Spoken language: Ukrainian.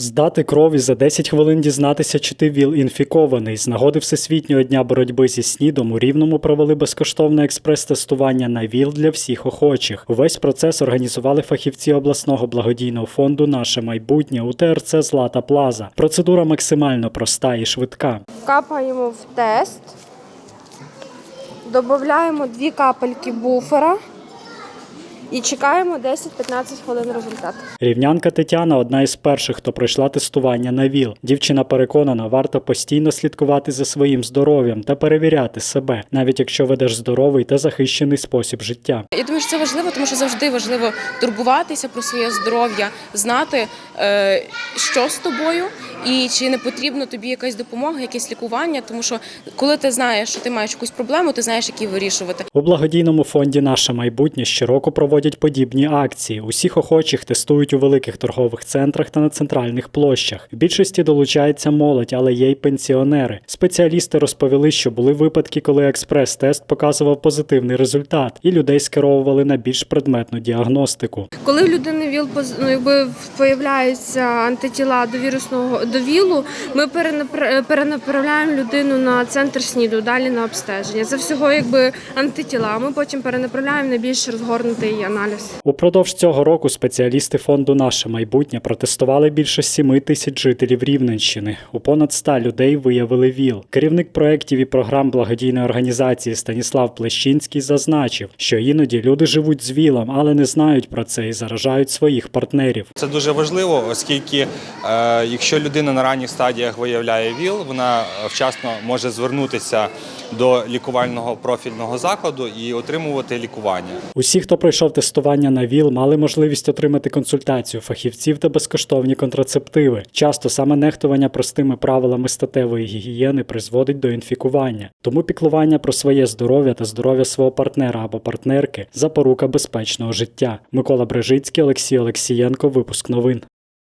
Здати кров і за 10 хвилин дізнатися, чи ти ВІЛ інфікований. З нагоди Всесвітнього дня боротьби зі СНІДом у Рівному провели безкоштовне експрес-тестування на ВІЛ для всіх охочих. Увесь процес організували фахівці обласного благодійного фонду Наше майбутнє у ТРЦ Злата Плаза. Процедура максимально проста і швидка. Капаємо в тест, додаємо дві капельки буфера і чекаємо 10-15 хвилин результат. Рівнянка Тетяна одна із перших, хто пройшла тестування на ВІЛ. Дівчина переконана, варто постійно слідкувати за своїм здоров'ям та перевіряти себе, навіть якщо ведеш здоровий та захищений спосіб життя. Я думаю, що це важливо, тому що завжди важливо турбуватися про своє здоров'я, знати, е, що з тобою, і чи не потрібно тобі якась допомога, якесь лікування. Тому що коли ти знаєш, що ти маєш якусь проблему, ти знаєш, як її вирішувати. У благодійному фонді Наше майбутнє щороку проводять подібні акції. Усіх охочих тестують у великих торгових центрах та на центральних площах. В більшості долучається молодь, але є й пенсіонери. Спеціалісти розповіли, що були випадки, коли експрес-тест показував позитивний результат, і людей скеровували на більш предметну діагностику. Коли в людини ВІЛ ну, якби появляються антитіла до вірусного до ВІЛу, ми перенапра- перенаправляємо людину на центр СНІДу, далі на обстеження. Це всього якби антитіла. Ми потім перенаправляємо на більш розгорнутий аналіз. Упродовж цього року спеціалісти фонду Наше майбутнє протестували більше 7 тисяч жителів Рівненщини. У понад 100 людей виявили ВІЛ. Керівник проєктів і програм благодійної організації Станіслав Плещинський зазначив, що іноді люди живуть з ВІЛом, але не знають про це і заражають своїх партнерів. Це дуже важливо, оскільки е, якщо людина на ранніх стадіях виявляє ВІЛ, вона вчасно може звернутися до лікувального профільного закладу і отримувати лікування. Усі, хто пройшов тестування на ВІЛ, мали можливість отримати консультацію фахівців та безкоштовні контрацептиви. Часто саме нехтування простими правилами статевої гігієни призводить до інфікування. Тому піклування про своє здоров'я та здоров'я свого партнера або партнерки запорука безпечного життя. Микола Брежицький, Олексій Олексієнко. Випуск новин.